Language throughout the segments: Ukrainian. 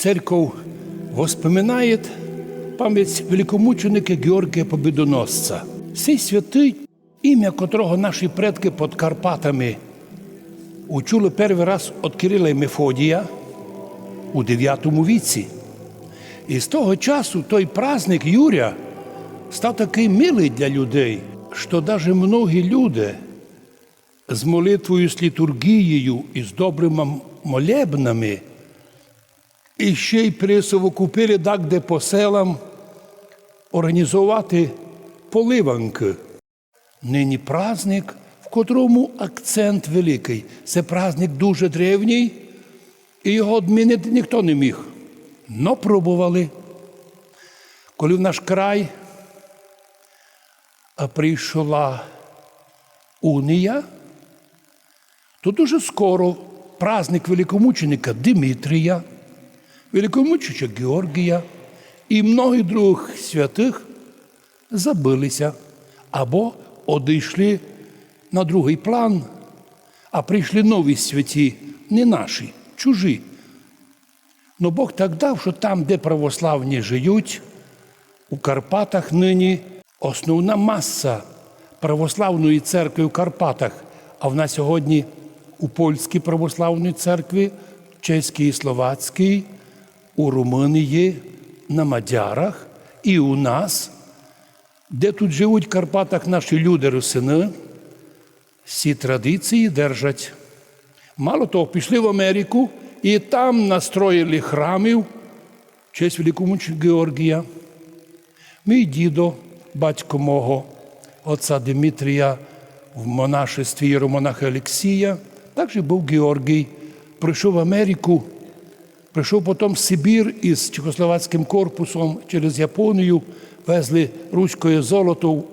церковь воспоминает пам'ять великомученика Георгія Побідоносця. Цей святий, ім'я котрого наші предки під Карпатами учули перший раз від Кирила і Мефодія у 9 віці. І з того часу той праздник Юрія став такий милий для людей, що навіть многі люди з молитвою, з літургією і з добрими молебнами і ще й присовокупили так, де по селам організувати поливанки. Нині праздник, в котрому акцент великий. Це праздник дуже древній, і його відмінити ніхто не міг. Но пробували. Коли в наш край прийшла унія, то дуже скоро праздник великомученика Димитрія, великомученика Георгія і многих других святих забилися або одійшли на другий план, а прийшли нові святі, не наші, чужі. Но Бог так дав, що там, де православні живуть, у Карпатах нині основна маса православної церкви в Карпатах, а в нас сьогодні у польській православній церкві, чеській і словацькій, у Румунії, на Мадярах і у нас, де тут живуть в Карпатах наші люди русини, всі традиції держать. Мало того, пішли в Америку і там настроїли храмів в честь великомученика Георгія. Мій дідо, батько мого отця Дмитрія в монашестві Єромонаха Олексія, також був Георгій, прийшов в Америку, прийшов потім Сибір із Чехословацьким корпусом через Японію, везли руське золото в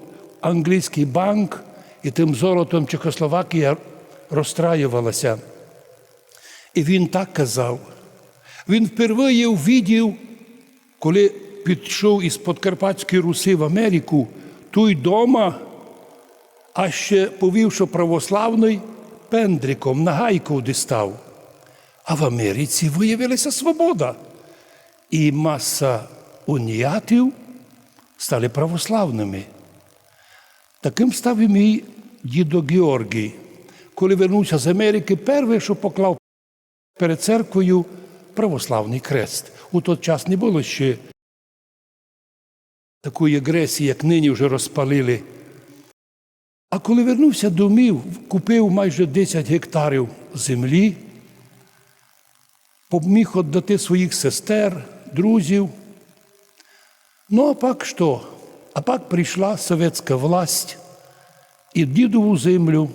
англійський банк, і тим золотом Чехословакія розстраювалася. І він так казав. Він впервые увидів, коли пішов із Подкарпатської Руси в Америку, той дома, а ще повів, що православний пендриком на гайку дістав. А в Америці виявилася свобода. І маса уніатів стали православними. Таким став і мій дідо Георгій. Коли вернувся з Америки, перше, що поклав перед церквою православний крест. У той час не було ще такої агресії, як нині вже розпалили. А коли вернувся домів, купив майже 10 гектарів землі, поміг віддати своїх сестер, друзів. Ну, а пак що? А пак прийшла совєтська власть і дідову землю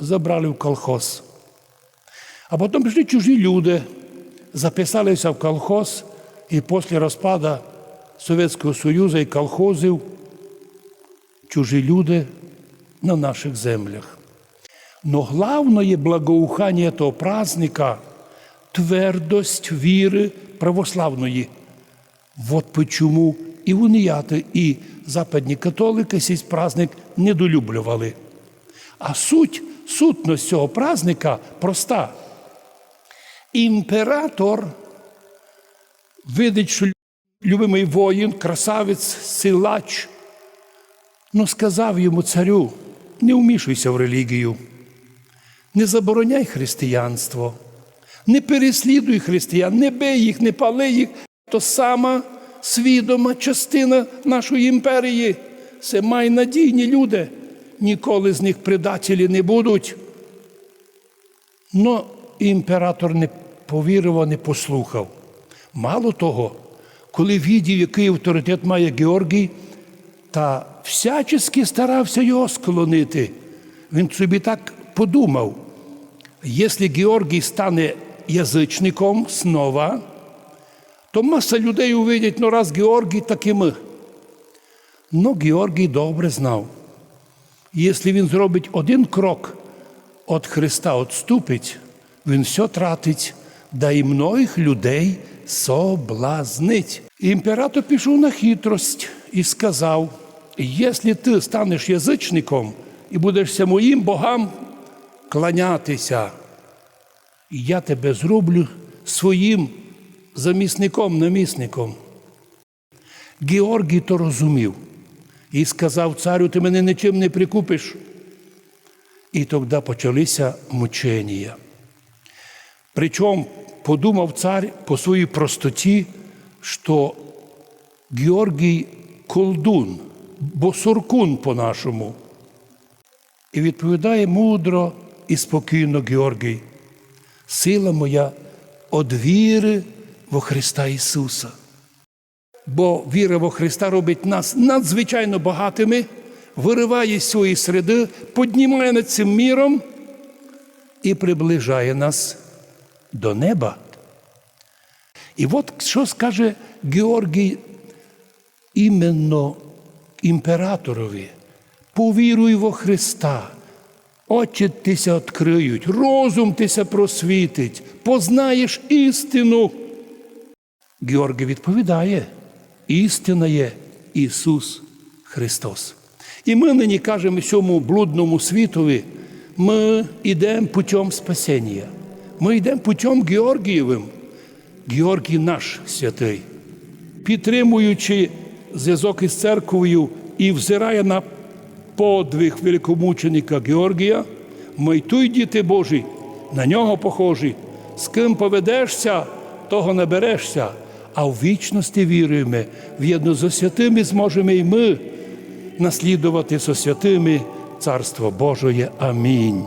забрали в колхоз. А потім прийшли чужі люди, записалися в колхоз, і після розпаду Совєтського Союзу і колхозів чужі люди на наших землях. Но главное благоухание этого праздника – твердость віри православної. Вот почему і уніяти, і западні католики цей праздник недолюблювали. А суть, сутність цього праздника проста. Імператор видить, що любимий воїн, красавець, силач, ну сказав йому царю, не вмішуйся в релігію, не забороняй християнство, не переслідуй християн, не бий їх, не пали їх. То сама свідома частина нашої імперії. Це майнадійні люди. Ніколи з них предателі не будуть. Но імператор не повірив, не послухав. Мало того, коли відів, який авторитет має Георгій, та всячески старався його склонити. Він собі так подумав, якщо Георгій стане язичником снова, то маса людей увидять, ну раз Георгій, так і ми. Ну, Георгій добре знав. Якщо він зробить один крок від Христа відступить, він все тратить, да і многих людей соблазнить. Імператор пішов на хитрость і сказав: якщо ти станеш язичником і будешся моїм богам кланятися, я тебе зроблю своїм замісником, намісником. Георгій то розумів і сказав царю, ти мене нічим не прикупиш. І тоді почалися мучення. Причому подумав цар по своїй простоті, що Георгій колдун, босуркун по-нашому. І відповідає мудро і спокійно Георгій. Сила моя од віри во Христа Ісуса. Бо віра во Христа робить нас надзвичайно багатими, вириває з цієї середи, піднімає над цим міром і приближає нас до неба. І от що скаже Георгій іменно імператорові. Повіруй во Христа, очі тися відкриють, розум тися просвітить, познаєш істину. Георгій відповідає: істина є Ісус Христос. І ми нині кажемо всьому блудному світові, ми йдемо путем спасіння. Ми йдемо путем Георгієвим. Георгій наш святий, підтримуючи зв'язок із церквою і взирає на подвиг великомученика Георгія, ми й той діти Божі, на нього похожі. З ким поведешся, того наберешся, а в вічності віруємо, в'єдно з святими зможемо і ми наслідувати со святими Царство Божоє. Амінь.